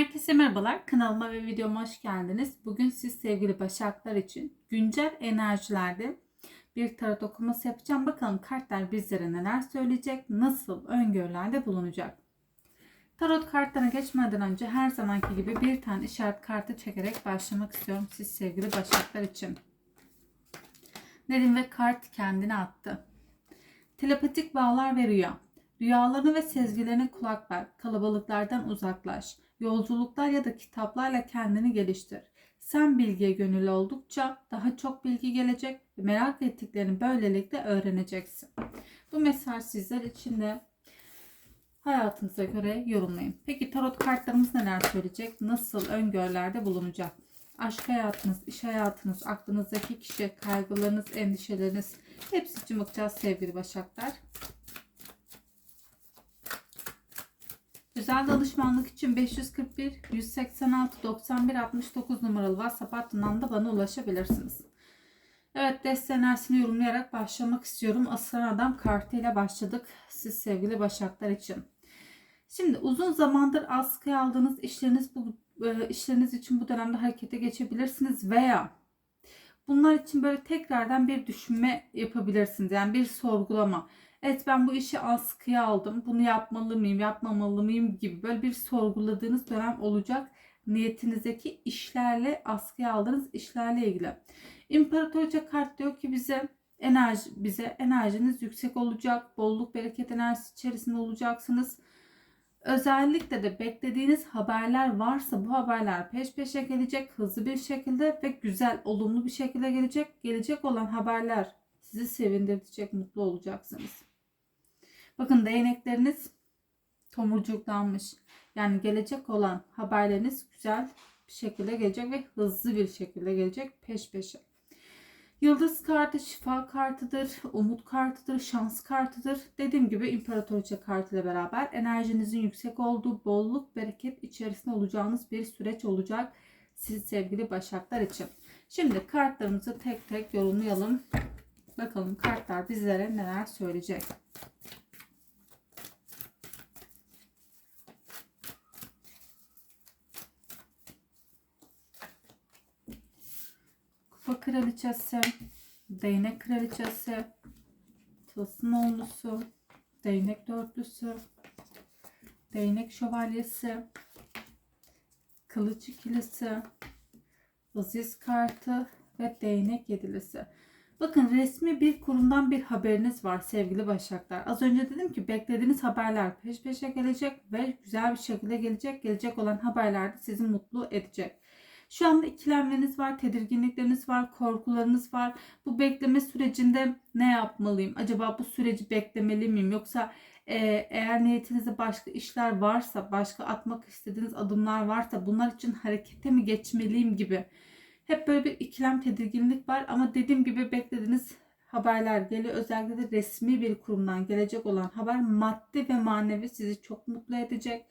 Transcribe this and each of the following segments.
Herkese merhabalar. Kanalıma ve videoma hoş geldiniz. Bugün siz sevgili Başaklar için güncel enerjilerde bir tarot okuması yapacağım. Bakalım kartlar bizlere neler söyleyecek, nasıl öngörülerde bulunacak. Tarot kartlarına geçmeden önce her zamanki gibi bir tane işaret kartı çekerek başlamak istiyorum siz sevgili Başaklar için. Nedim ve kart kendini attı. Telepatik bağlar ve rüya. Rüyalarına ve sezgilerine kulak ver. Kalabalıklardan uzaklaş. Yolculuklar ya da kitaplarla kendini geliştir. Sen bilgiye gönüllü oldukça daha çok bilgi gelecek ve merak ettiklerini böylelikle öğreneceksin. Bu mesaj sizler için de hayatınıza göre yorumlayın. Peki tarot kartlarımız neler söyleyecek? Nasıl öngörülerde bulunacak? Aşk hayatınız, iş hayatınız, aklınızdaki kişi, kaygılarınız, endişeleriniz hepsi için bakacağız sevgili başaklar. Özel danışmanlık için 541 186 91 69 numaralı WhatsApp hattından da bana ulaşabilirsiniz. Evet deste yorumlayarak başlamak istiyorum. Aslan Adam kartıyla başladık siz sevgili başaklar için. Şimdi uzun zamandır askıya aldığınız işleriniz bu e, işleriniz için bu dönemde harekete geçebilirsiniz veya bunlar için böyle tekrardan bir düşünme yapabilirsiniz. Yani bir sorgulama. Evet ben bu işi askıya aldım. Bunu yapmalı mıyım, yapmamalı mıyım gibi böyle bir sorguladığınız dönem olacak. Niyetinizdeki işlerle askıya aldığınız işlerle ilgili. İmparatorca kart diyor ki bize enerji bize enerjiniz yüksek olacak. Bolluk bereket enerjisi içerisinde olacaksınız. Özellikle de beklediğiniz haberler varsa bu haberler peş peşe gelecek hızlı bir şekilde ve güzel, olumlu bir şekilde gelecek. Gelecek olan haberler sizi sevindirecek, mutlu olacaksınız. Bakın değnekleriniz tomurcuklanmış. Yani gelecek olan haberleriniz güzel bir şekilde gelecek ve hızlı bir şekilde gelecek peş peşe. Yıldız kartı şifa kartıdır, umut kartıdır, şans kartıdır. Dediğim gibi imparatoriçe kartıyla beraber enerjinizin yüksek olduğu, bolluk, bereket içerisinde olacağınız bir süreç olacak siz sevgili başaklar için. Şimdi kartlarımızı tek tek yorumlayalım. Bakalım kartlar bizlere neler söyleyecek. Kupa kraliçesi, değnek kraliçesi, tılsım onlusu, değnek dörtlüsü, değnek şövalyesi, kılıç ikilisi, aziz kartı ve değnek yedilisi. Bakın resmi bir kurumdan bir haberiniz var sevgili başaklar. Az önce dedim ki beklediğiniz haberler peş peşe gelecek ve güzel bir şekilde gelecek. Gelecek olan haberler de sizi mutlu edecek. Şu anda ikilemleriniz var, tedirginlikleriniz var, korkularınız var. Bu bekleme sürecinde ne yapmalıyım? Acaba bu süreci beklemeli miyim? Yoksa e, eğer niyetinizde başka işler varsa, başka atmak istediğiniz adımlar varsa bunlar için harekete mi geçmeliyim gibi. Hep böyle bir ikilem, tedirginlik var ama dediğim gibi beklediğiniz haberler geliyor. Özellikle de resmi bir kurumdan gelecek olan haber maddi ve manevi sizi çok mutlu edecek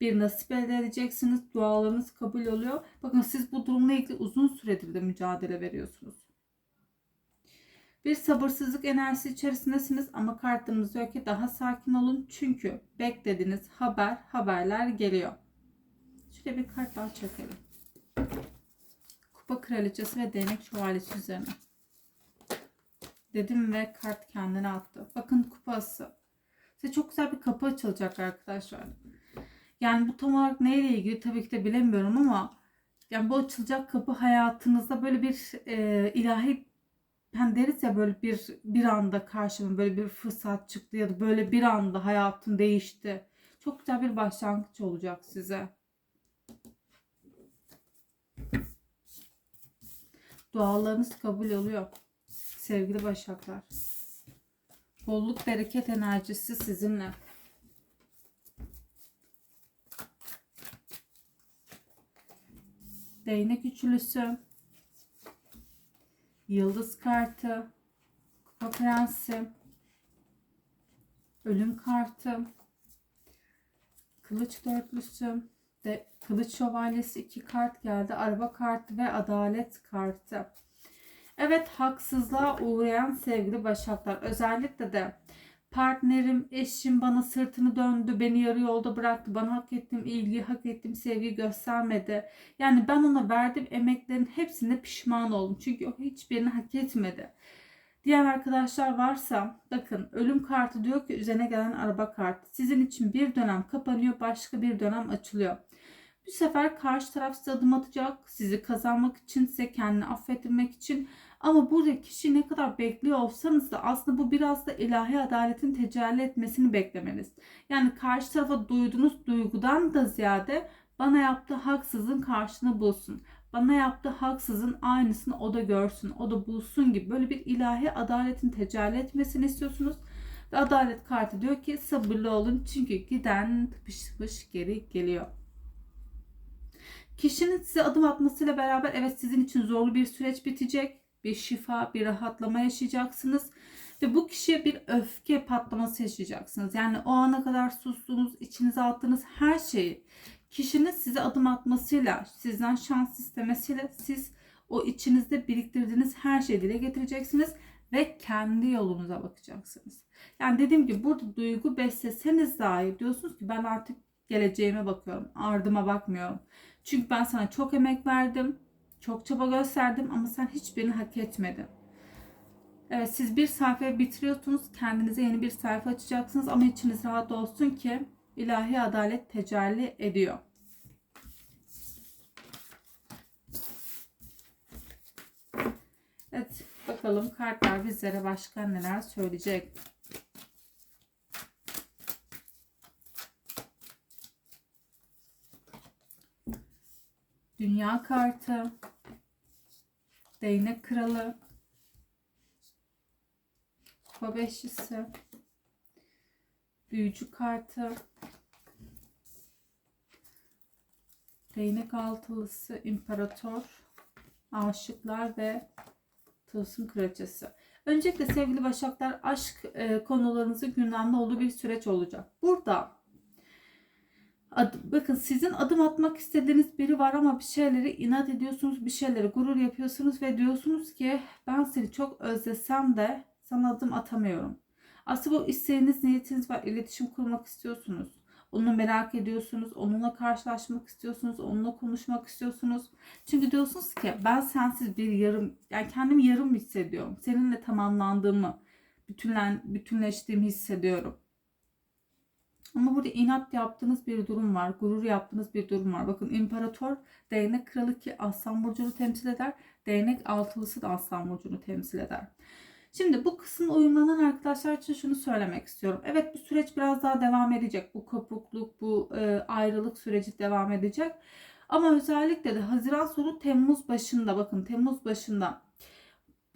bir nasip elde edeceksiniz. Dualarınız kabul oluyor. Bakın siz bu durumla ilgili uzun süredir de mücadele veriyorsunuz. Bir sabırsızlık enerjisi içerisindesiniz ama kartımız diyor ki daha sakin olun. Çünkü beklediğiniz haber, haberler geliyor. Şöyle bir kart daha çekelim. Kupa kraliçesi ve değnek şövalyesi üzerine. Dedim ve kart kendine attı. Bakın kupası. Size çok güzel bir kapı açılacak arkadaşlar. Yani bu tam olarak neyle ilgili tabii ki de bilemiyorum ama yani bu açılacak kapı hayatınızda böyle bir e, ilahi hani deriz ya böyle bir bir anda karşıma böyle bir fırsat çıktı ya da böyle bir anda hayatın değişti. Çok güzel bir başlangıç olacak size. Dualarınız kabul oluyor. Sevgili başaklar. Bolluk bereket enerjisi sizinle. Değnek üçlüsü. Yıldız kartı. Kupa prensi. Ölüm kartı. Kılıç dörtlüsü. De, kılıç şövalyesi iki kart geldi. Araba kartı ve adalet kartı. Evet haksızlığa uğrayan sevgili başaklar. Özellikle de partnerim, eşim bana sırtını döndü, beni yarı yolda bıraktı, bana hak ettiğim ilgiyi, hak ettiğim sevgiyi göstermedi. Yani ben ona verdiğim emeklerin hepsine pişman oldum. Çünkü o hiçbirini hak etmedi. Diğer arkadaşlar varsa bakın ölüm kartı diyor ki üzerine gelen araba kartı. Sizin için bir dönem kapanıyor, başka bir dönem açılıyor. Bu sefer karşı taraf size adım atacak. Sizi kazanmak için, size kendini affettirmek için. Ama burada kişi ne kadar bekliyor olsanız da aslında bu biraz da ilahi adaletin tecelli etmesini beklemeniz. Yani karşı tarafa duyduğunuz duygudan da ziyade bana yaptığı haksızın karşını bulsun. Bana yaptığı haksızın aynısını o da görsün, o da bulsun gibi böyle bir ilahi adaletin tecelli etmesini istiyorsunuz. Ve adalet kartı diyor ki sabırlı olun çünkü giden tıpış tıpış geri geliyor. Kişinin size adım atmasıyla beraber evet sizin için zorlu bir süreç bitecek. Bir şifa, bir rahatlama yaşayacaksınız. Ve bu kişiye bir öfke patlaması yaşayacaksınız. Yani o ana kadar sustuğunuz, içinize attığınız her şeyi kişinin size adım atmasıyla, sizden şans istemesiyle siz o içinizde biriktirdiğiniz her şeyi dile getireceksiniz ve kendi yolunuza bakacaksınız. Yani dediğim gibi burada duygu besleseniz dahi diyorsunuz ki ben artık geleceğime bakıyorum, ardıma bakmıyorum. Çünkü ben sana çok emek verdim, çok çaba gösterdim ama sen hiçbirini hak etmedin. Evet siz bir sayfayı bitiriyorsunuz, kendinize yeni bir sayfa açacaksınız ama içiniz rahat olsun ki ilahi adalet tecelli ediyor. Evet bakalım kartlar bizlere başka neler söyleyecek. Dünya kartı, değnek kralı, kupa beşlisi, büyücü kartı, değnek altılısı, imparator, aşıklar ve tılsım kraliçesi. Öncelikle sevgili başaklar aşk e, konularınızı gündemde olduğu bir süreç olacak. Burada ad, bakın sizin adım atmak istediğiniz biri var ama bir şeyleri inat ediyorsunuz, bir şeyleri gurur yapıyorsunuz ve diyorsunuz ki ben seni çok özlesem de sana adım atamıyorum. Aslında bu isteğiniz, niyetiniz var. İletişim kurmak istiyorsunuz. Onu merak ediyorsunuz. Onunla karşılaşmak istiyorsunuz. Onunla konuşmak istiyorsunuz. Çünkü diyorsunuz ki ben sensiz bir yarım, yani kendimi yarım hissediyorum. Seninle tamamlandığımı, bütünlen, bütünleştiğimi hissediyorum. Ama burada inat yaptığınız bir durum var. Gurur yaptığınız bir durum var. Bakın imparator değnek kralı ki aslan burcunu temsil eder. Değnek altılısı da aslan burcunu temsil eder. Şimdi bu kısım uyumlanan arkadaşlar için şunu söylemek istiyorum. Evet bu süreç biraz daha devam edecek. Bu kopukluk, bu e, ayrılık süreci devam edecek. Ama özellikle de Haziran sonu Temmuz başında bakın Temmuz başında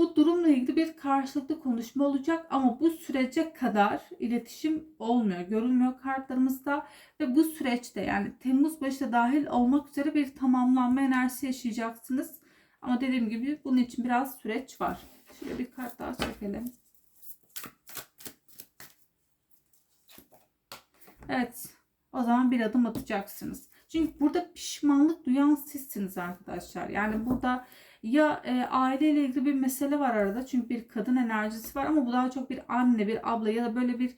bu durumla ilgili bir karşılıklı konuşma olacak ama bu sürece kadar iletişim olmuyor, görünmüyor kartlarımızda ve bu süreçte yani Temmuz başında dahil olmak üzere bir tamamlanma enerjisi yaşayacaksınız. Ama dediğim gibi bunun için biraz süreç var. Şöyle bir kart daha çekelim. Evet. O zaman bir adım atacaksınız. Çünkü burada pişmanlık duyan sizsiniz arkadaşlar. Yani burada ya e, aileyle ilgili bir mesele var arada. Çünkü bir kadın enerjisi var ama bu daha çok bir anne, bir abla ya da böyle bir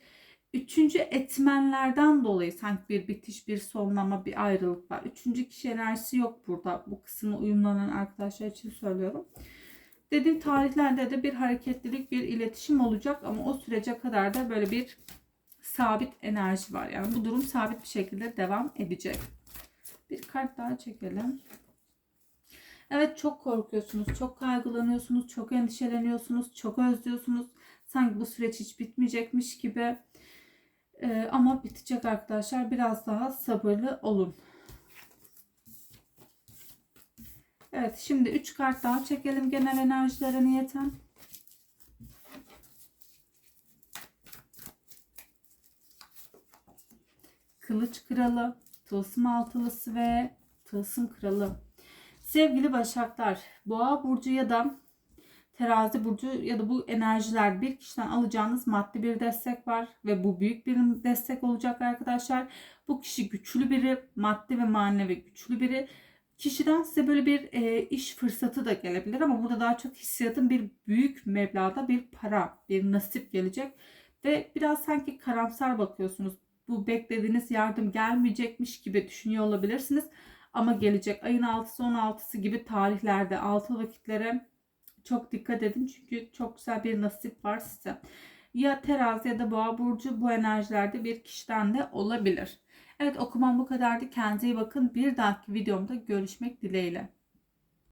üçüncü etmenlerden dolayı sanki bir bitiş, bir sonlama, bir ayrılık var. Üçüncü kişi enerjisi yok burada. Bu kısmı uyumlanan arkadaşlar için söylüyorum. Dediğim tarihlerde de bir hareketlilik, bir iletişim olacak ama o sürece kadar da böyle bir sabit enerji var. Yani bu durum sabit bir şekilde devam edecek. Bir kart daha çekelim. Evet çok korkuyorsunuz, çok kaygılanıyorsunuz, çok endişeleniyorsunuz, çok özlüyorsunuz. Sanki bu süreç hiç bitmeyecekmiş gibi. Ee, ama bitecek arkadaşlar. Biraz daha sabırlı olun. Evet şimdi 3 kart daha çekelim genel enerjilere niyeten. Kılıç kralı, tılsım altılısı ve tılsım kralı. Sevgili başaklar, boğa burcu ya da terazi burcu ya da bu enerjiler bir kişiden alacağınız maddi bir destek var ve bu büyük bir destek olacak arkadaşlar. Bu kişi güçlü biri, maddi ve manevi güçlü biri Kişiden size böyle bir e, iş fırsatı da gelebilir ama burada daha çok hissiyatın bir büyük meblağda bir para, bir nasip gelecek. Ve biraz sanki karamsar bakıyorsunuz. Bu beklediğiniz yardım gelmeyecekmiş gibi düşünüyor olabilirsiniz. Ama gelecek ayın 6'sı 16'sı gibi tarihlerde altı vakitlere çok dikkat edin. Çünkü çok güzel bir nasip var size. Ya terazi ya da boğa burcu bu enerjilerde bir kişiden de olabilir. Evet okumam bu kadardı. Kendinize iyi bakın. Bir dahaki videomda görüşmek dileğiyle.